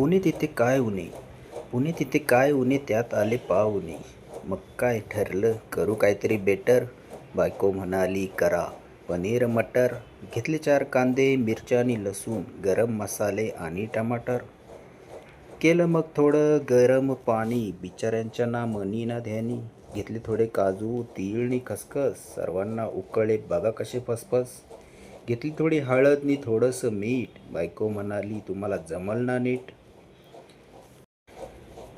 पुणे तिथे काय उणे? पुणे तिथे काय उणे? त्यात आले पाहुणे मग काय ठरलं? करू काहीतरी बेटर बायको म्हणाली करा. पनीर मटर. घेतले चार कांदे मिरच्या आणि लसूण गरम मसाले आणि टमाटर. केलं मग थोडं गरम पाणी बिचाऱ्यांच्या ना मनी ना ध्यानी. घेतले थोडे काजू तीळ आणि खसखस. सर्वांना उकळे बघा कसे फसफस. घेतली थोडी हळद नि थोडंसं मीठ. बायको म्हणाली तुम्हाला जमल ना नीट?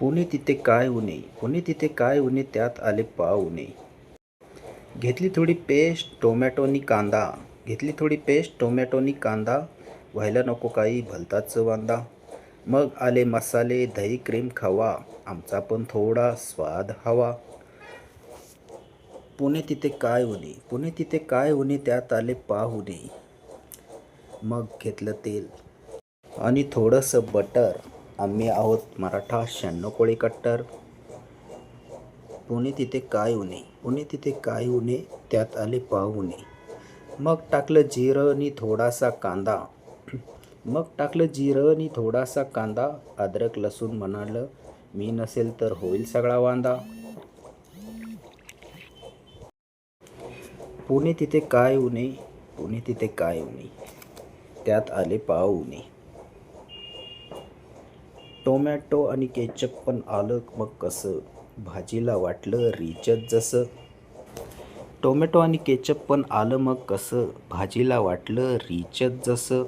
पुणे तिथे काय उणे पुणे तिथे काय उणे त्यात आले पाव उणे घेतली थोडी पेस्ट टोमॅटोनी कांदा. घेतली थोडी पेस्ट टोमॅटोनी कांदा. व्हायला नको काही भलताच वांदा. मग आले मसाले दही क्रीम खावा. आमचा पण थोडा स्वाद हवा. पुणे तिथे काय उणे पुणे तिथे काय उणे त्यात आले पाहुणे मग घेतलं तेल. आणि थोडंसं बटर. आम्ही आहोत मराठा शहाण्णव कोळी कट्टर. पुणे तिथे काय उणे? पुणे तिथे काय उणे? त्यात आले पाहुणे मग टाकलं जिरं आणि थोडासा कांदा. मग टाकलं जिरं आणि थोडासा कांदा. अद्रक लसूण म्हणालं मी नसेल तर होईल सगळा वांदा. पुणे तिथे काय उणे? पुणे तिथे काय उणे? त्यात आले पाहुणे टोमॅटो आणि केचप पण आलं मग कसं? भाजीला वाटलं रिचच जसं. टोमॅटो आणि केचप पण आलं मग कसं? भाजीला वाटलं रिचत जसं.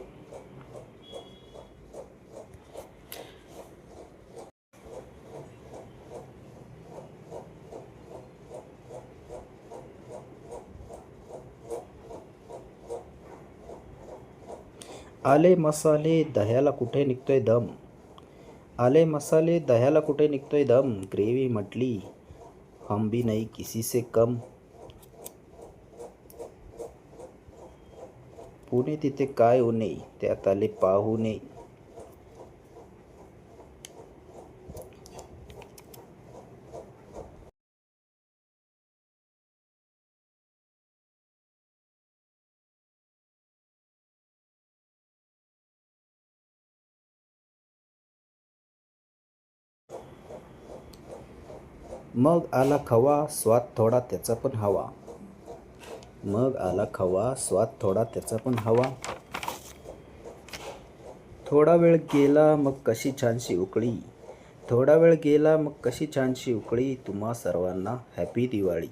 आले मसाले दह्याला कुठे निघतोय दम? आले मसाले दह्याला कुठे निघतोय दम? ग्रेव्ही म्हटली हम भी नाही किसी से कम. पुणे तिथे काय उणे त्यात आले पाहुणे. मग आला खवा स्वाद थोडा त्याचा पण हवा. मग आला खवा स्वाद थोडा त्याचा पण हवा. थोडा वेळ गेला मग कशी छानशी उकळी. थोडा वेळ गेला मग कशी छानशी उकळी. तुम्हा सर्वांना हॅपी दिवाळी.